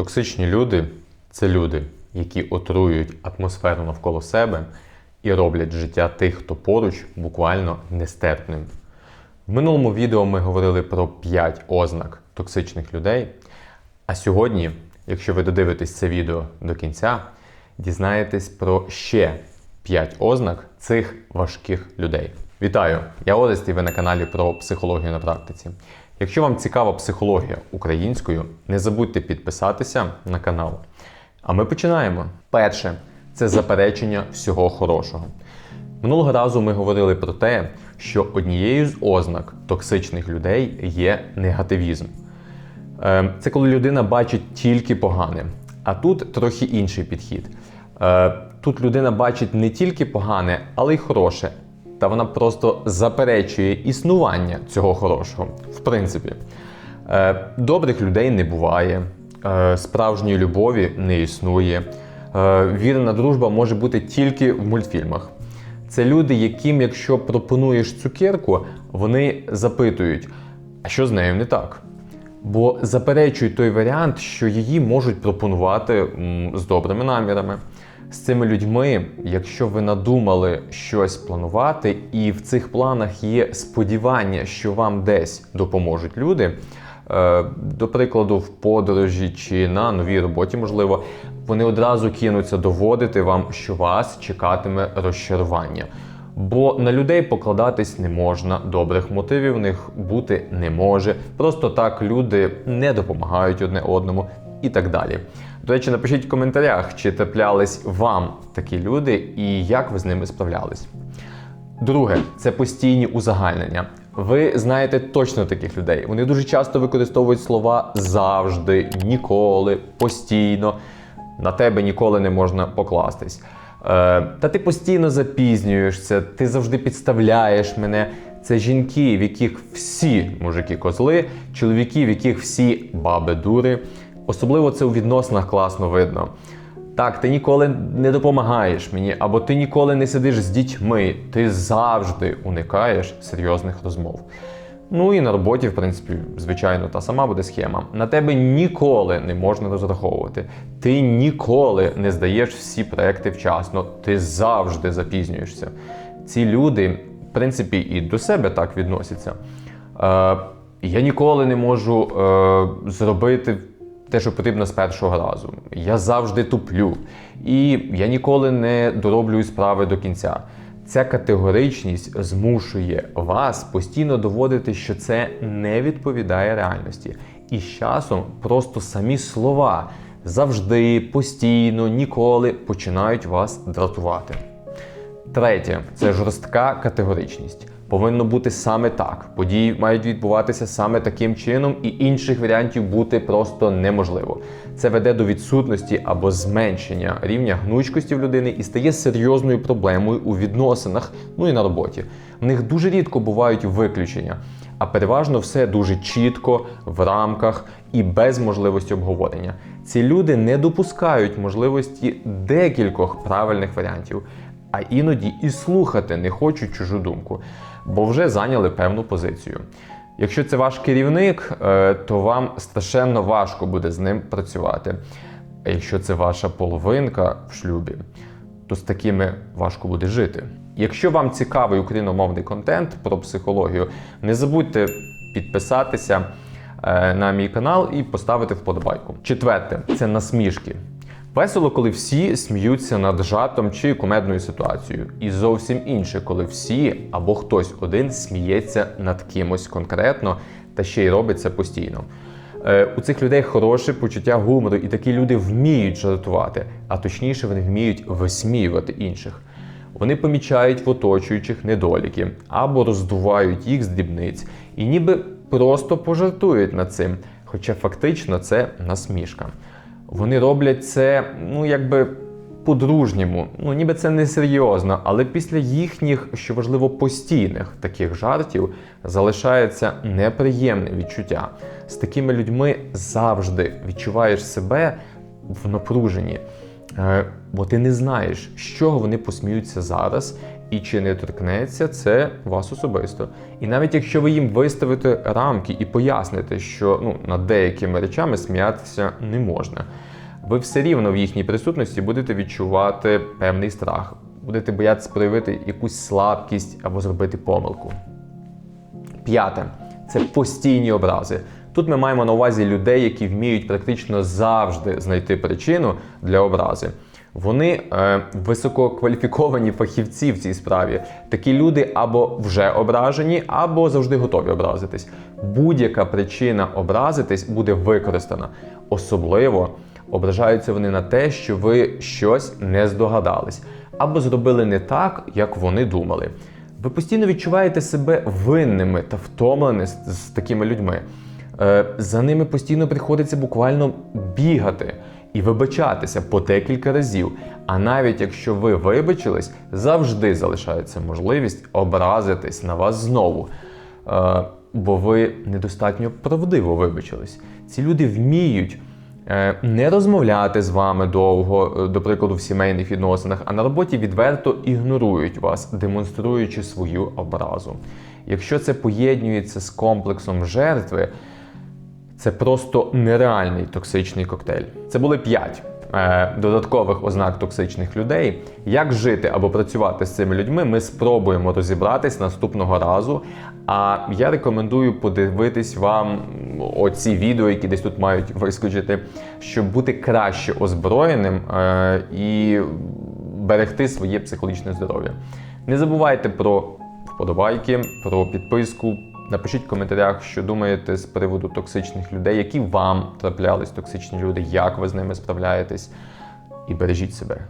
Токсичні люди це люди, які отруюють атмосферу навколо себе і роблять життя тих, хто поруч, буквально нестерпним. В минулому відео ми говорили про 5 ознак токсичних людей. А сьогодні, якщо ви додивитесь це відео до кінця, дізнаєтесь про ще 5 ознак цих важких людей. Вітаю! Я Орест і ви на каналі про психологію на практиці. Якщо вам цікава психологія українською, не забудьте підписатися на канал. А ми починаємо. Перше це заперечення всього хорошого. Минулого разу ми говорили про те, що однією з ознак токсичних людей є негативізм. Е, Це коли людина бачить тільки погане. А тут трохи інший підхід. Е, Тут людина бачить не тільки погане, але й хороше. Та вона просто заперечує існування цього хорошого. В принципі, Е, добрих людей не буває, е, справжньої любові не існує. Е, Вірна дружба може бути тільки в мультфільмах. Це люди, яким, якщо пропонуєш цукерку, вони запитують, а що з нею не так? Бо заперечують той варіант, що її можуть пропонувати з добрими намірами. З цими людьми, якщо ви надумали щось планувати, і в цих планах є сподівання, що вам десь допоможуть люди, е, до прикладу, в подорожі чи на новій роботі, можливо, вони одразу кинуться доводити вам, що вас чекатиме розчарування. Бо на людей покладатись не можна, добрих мотивів в них бути не може. Просто так люди не допомагають одне одному і так далі. До речі, напишіть в коментарях, чи траплялись вам такі люди і як ви з ними справлялись. Друге, це постійні узагальнення. Ви знаєте точно таких людей. Вони дуже часто використовують слова завжди, ніколи, постійно. На тебе ніколи не можна покластись. Е, та ти постійно запізнюєшся, ти завжди підставляєш мене. Це жінки, в яких всі мужики козли, чоловіки, в яких всі баби дури. Особливо це у відносинах класно видно. Так, ти ніколи не допомагаєш мені, або ти ніколи не сидиш з дітьми, ти завжди уникаєш серйозних розмов. Ну і на роботі, в принципі, звичайно, та сама буде схема. На тебе ніколи не можна розраховувати. Ти ніколи не здаєш всі проекти вчасно, ти завжди запізнюєшся. Ці люди, в принципі, і до себе так відносяться. Е, я ніколи не можу е, зробити те, що потрібно з першого разу. Я завжди туплю. І я ніколи не дороблюю справи до кінця. Ця категоричність змушує вас постійно доводити, що це не відповідає реальності. І з часом просто самі слова завжди, постійно, ніколи починають вас дратувати. Третє це жорстка категоричність. Повинно бути саме так. Події мають відбуватися саме таким чином, і інших варіантів бути просто неможливо. Це веде до відсутності або зменшення рівня гнучкості в людини і стає серйозною проблемою у відносинах, ну і на роботі. В них дуже рідко бувають виключення, а переважно все дуже чітко, в рамках і без можливості обговорення. Ці люди не допускають можливості декількох правильних варіантів а іноді і слухати не хочуть чужу думку, бо вже зайняли певну позицію. Якщо це ваш керівник, е, то вам страшенно важко буде з ним працювати. А якщо це ваша половинка в шлюбі, то з такими важко буде жити. Якщо вам цікавий україномовний контент про психологію, не забудьте підписатися е, на мій канал і поставити вподобайку. Четверте це насмішки. Весело, коли всі сміються над жартом чи кумедною ситуацією. І зовсім інше, коли всі або хтось один сміється над кимось конкретно та ще й робить це постійно. Е, у цих людей хороше почуття гумору, і такі люди вміють жартувати, а точніше, вони вміють висміювати інших. Вони помічають в оточуючих недоліки або роздувають їх з дрібниць, і ніби просто пожартують над цим, хоча фактично це насмішка. Вони роблять це, ну якби по-дружньому, ну ніби це не серйозно, але після їхніх, що важливо, постійних таких жартів залишається неприємне відчуття. З такими людьми завжди відчуваєш себе в напруженні, Е, бо ти не знаєш, з чого вони посміються зараз, І чи не торкнеться це вас особисто. І навіть якщо ви їм виставите рамки і поясните, що ну, над деякими речами сміятися не можна, ви все рівно в їхній присутності будете відчувати певний страх, будете боятися проявити якусь слабкість або зробити помилку. П'яте це постійні образи. Тут ми маємо на увазі людей, які вміють практично завжди знайти причину для образи. Вони е, висококваліфіковані фахівці в цій справі. Такі люди або вже ображені, або завжди готові образитись. Будь-яка причина образитись буде використана. Особливо ображаються вони на те, що ви щось не здогадались, або зробили не так, як вони думали. Ви постійно відчуваєте себе винними та втомленими з, з такими людьми. Е, за ними постійно приходиться буквально бігати і вибачатися по декілька разів. А навіть якщо ви вибачились, завжди залишається можливість образитись на вас знову. Е, бо ви недостатньо правдиво вибачились. Ці люди вміють е, не розмовляти з вами довго, е, до прикладу, в сімейних відносинах, а на роботі відверто ігнорують вас, демонструючи свою образу. Якщо це поєднується з комплексом жертви, це просто нереальний токсичний коктейль. Це були п'ять е, додаткових ознак токсичних людей. Як жити або працювати з цими людьми, ми спробуємо розібратись наступного разу. А я рекомендую подивитись вам оці відео, які десь тут мають вискочити, щоб бути краще озброєним е, і берегти своє психологічне здоров'я. Не забувайте про вподобайки, про підписку. Напишіть в коментарях, що думаєте з приводу токсичних людей, які вам траплялись токсичні люди, як ви з ними справляєтесь, і бережіть себе.